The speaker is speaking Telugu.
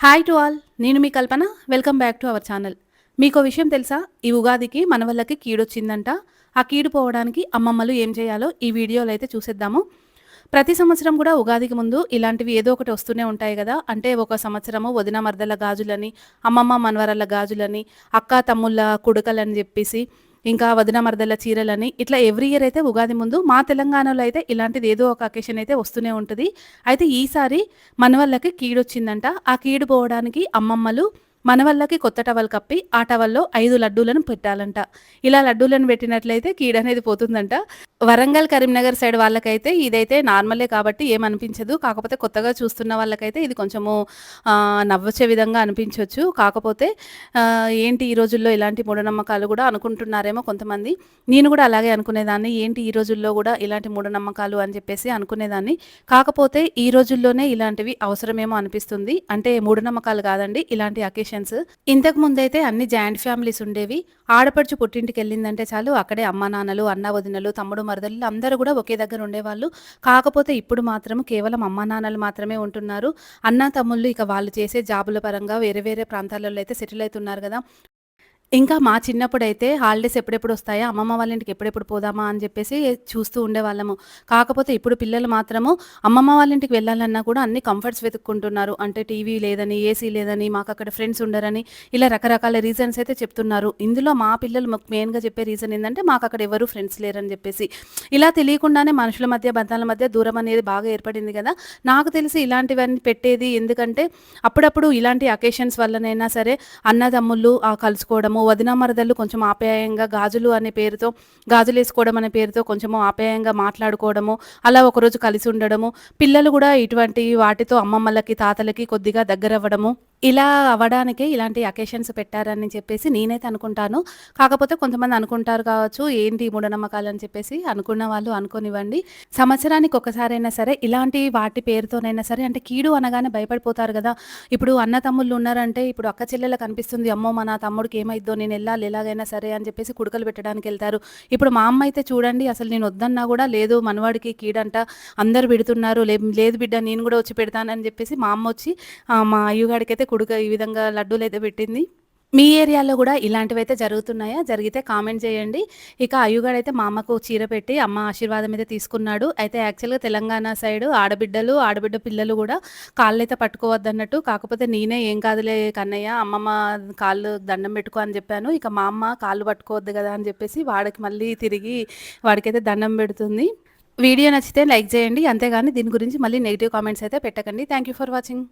హాయ్ టు ఆల్ నేను మీ Kalpana. Welcome back to our channel మీకు విషయం తెలుసా? ఈ ఉగాదికి మన వాళ్ళకి కీడొచ్చిందంట. ఆ కీడు పోవడానికి అమ్మమ్మలు ఏం చేయాలో ఈ వీడియోలో అయితే చూసేద్దాము. ప్రతి సంవత్సరం కూడా ఉగాదికి ముందు ఇలాంటివి ఏదో ఒకటి వస్తూనే ఉంటాయి కదా. అంటే ఒక సంవత్సరము వదిన మర్దల గాజులని అమ్మమ్మ మనవరల గాజులని అక్క తమ్ముళ్ళ కుడుకలని చెప్పేసి ఇంకా వదిన మరదల చీరలని ఇట్లా ఎవ్రీ ఇయర్ అయితే ఉగాది ముందు మా తెలంగాణలో అయితే ఇలాంటిది ఏదో ఒక అకేషన్ అయితే వస్తూనే ఉంటుంది. అయితే ఈసారి మన వాళ్ళకి కీడొచ్చిందంట. ఆ కీడు పోవడానికి అమ్మమ్మలు మన కొత్త టవల్ కప్పి ఆ టవల్లో ఐదు లడ్డూలను పెట్టాలంట. ఇలా లడ్డూలను పెట్టినట్లయితే కీడ అనేది పోతుందంట. వరంగల్ కరీంనగర్ సైడ్ వాళ్ళకైతే ఇదైతే నార్మలే కాబట్టి ఏమనిపించదు. కాకపోతే కొత్తగా చూస్తున్న వాళ్ళకైతే ఇది కొంచెము నవ్వచ్చే విధంగా అనిపించవచ్చు కాకపోతే ఏంటి ఈ రోజుల్లో ఇలాంటి మూఢనమ్మకాలు కూడా అనుకుంటున్నారేమో కొంతమంది. నేను కూడా అలాగే అనుకునేదాన్ని. ఏంటి ఈ రోజుల్లో కూడా ఇలాంటి మూఢనమ్మకాలు అని చెప్పేసి అనుకునేదాన్ని. కాకపోతే ఈ రోజుల్లోనే ఇలాంటివి అవసరమేమో అనిపిస్తుంది. అంటే మూఢనమ్మకాలు కాదండి ఇలాంటి అకేషన్ జనరేషన్స్ ఇంతకు ముందైతే అన్ని జాయింట్ ఫ్యామిలీస్ ఉండేవి. ఆడపడుచు పుట్టింటికి వెళ్ళిందంటే చాలు అక్కడే అమ్మ నాన్నలు అన్న వదినలు తమ్ముడు మరదలు అందరూ కూడా ఒకే దగ్గర ఉండేవాళ్ళు. కాకపోతే ఇప్పుడు మాత్రం కేవలం అమ్మ నాన్నలు మాత్రమే ఉంటున్నారు. అన్న తమ్ముళ్ళు ఇక వాళ్ళు చేసే జాబుల పరంగా వేరే వేరే ప్రాంతాలలో అయితే సెటిల్ అవుతున్నారు కదా. ఇంకా మా చిన్నప్పుడైతే హాలిడేస్ ఎప్పుడెప్పుడు వస్తాయా? అమ్మమ్మ వాళ్ళ ఇంటికి ఎప్పుడెప్పుడు పోదామా? అని చెప్పేసి చూస్తూ ఉండేవాళ్ళము. కాకపోతే ఇప్పుడు పిల్లలు మాత్రము అమ్మమ్మ వాళ్ళ ఇంటికి వెళ్ళాలన్నా కూడా అన్ని కంఫర్ట్స్ వెతుక్కుంటున్నారు. అంటే టీవీ లేదని ఏసీ లేదని మాకు అక్కడ ఫ్రెండ్స్ ఉండరని ఇలా రకరకాల రీజన్స్ అయితే చెప్తున్నారు. ఇందులో మా పిల్లలు మాకు మెయిన్గా చెప్పే రీజన్ ఏంటంటే మాకు అక్కడ ఎవరు ఫ్రెండ్స్ లేరని చెప్పేసి. ఇలా తెలియకుండానే మనుషుల మధ్య బంధాల మధ్య దూరం అనేది బాగా ఏర్పడింది కదా. నాకు తెలిసి ఇలాంటివన్నీ పెట్టేది ఎందుకంటే అప్పుడప్పుడు ఇలాంటి అకేషన్స్ వల్లనైనా సరే అన్నదమ్ముళ్ళు కలుసుకోవడము కొంచెము వదిన మరదళ్ళు కొంచెం ఆప్యాయంగా గాజులు అనే పేరుతో గాజులు వేసుకోవడం అనే పేరుతో కొంచెము ఆప్యాయంగా మాట్లాడుకోవడము అలా ఒకరోజు కలిసి ఉండడము పిల్లలు కూడా ఇటువంటి వాటితో అమ్మమ్మలకి తాతలకి కొద్దిగా దగ్గర అవ్వడము ఇలా అవ్వడానికే ఇలాంటి అకేషన్స్ పెట్టారని చెప్పేసి నేనైతే అనుకుంటాను. కాకపోతే కొంతమంది అనుకుంటారు కావచ్చు ఏంటి మూఢనమ్మకాలు అని చెప్పేసి అనుకున్న వాళ్ళు అనుకోనివ్వండి. సంవత్సరానికి ఒకసారైనా సరే ఇలాంటి వాటి పేరుతోనైనా సరే అంటే కీడు అనగానే భయపడిపోతారు కదా. ఇప్పుడు అన్న తమ్ముళ్ళు ఉన్నారంటే ఇప్పుడు అక్క చెల్లెలకు అనిపిస్తుంది అమ్మో మన తమ్ముడికి ఏమైద్దో నేను వెళ్ళాలి ఎలాగైనా సరే అని చెప్పేసి కుడుకలు పెట్టడానికి వెళ్తారు. ఇప్పుడు మా అమ్మ అయితే చూడండి అసలు నేను వద్దన్నా కూడా లేదు మనవాడికి కీడంట అందరు పెడుతున్నారు లేదు బిడ్డ నేను కూడా వచ్చి పెడతానని చెప్పేసి మా అమ్మ వచ్చి మా అయ్యగాడికి అయితే కుడుక ఈ విధంగా లడ్డూలు అయితే పెట్టింది. మీ ఏరియాలో కూడా ఇలాంటివి అయితే జరుగుతున్నాయా? జరిగితే కామెంట్ చేయండి. ఇక అయ్యుగాడైతే మా అమ్మకు చీర పెట్టి అమ్మ ఆశీర్వాదం అయితే తీసుకున్నాడు. అయితే యాక్చువల్గా తెలంగాణ సైడ్ ఆడబిడ్డలు ఆడబిడ్డ పిల్లలు కూడా కాళ్ళు అయితే పట్టుకోవద్దన్నట్టు. కాకపోతే నేనే ఏం కాదులే కన్నయ్య అమ్మమ్మ కాళ్ళు దండం పెట్టుకో అని చెప్పాను. ఇక మా అమ్మ కాళ్ళు పట్టుకోవద్దు కదా అని చెప్పేసి వాడికి మళ్ళీ తిరిగి వాడికైతే దండం పెడుతుంది. వీడియో నచ్చితే లైక్ చేయండి. అంతేగాని దీని గురించి మళ్ళీ నెగిటివ్ కామెంట్స్ అయితే పెట్టకండి. Thank you for watching.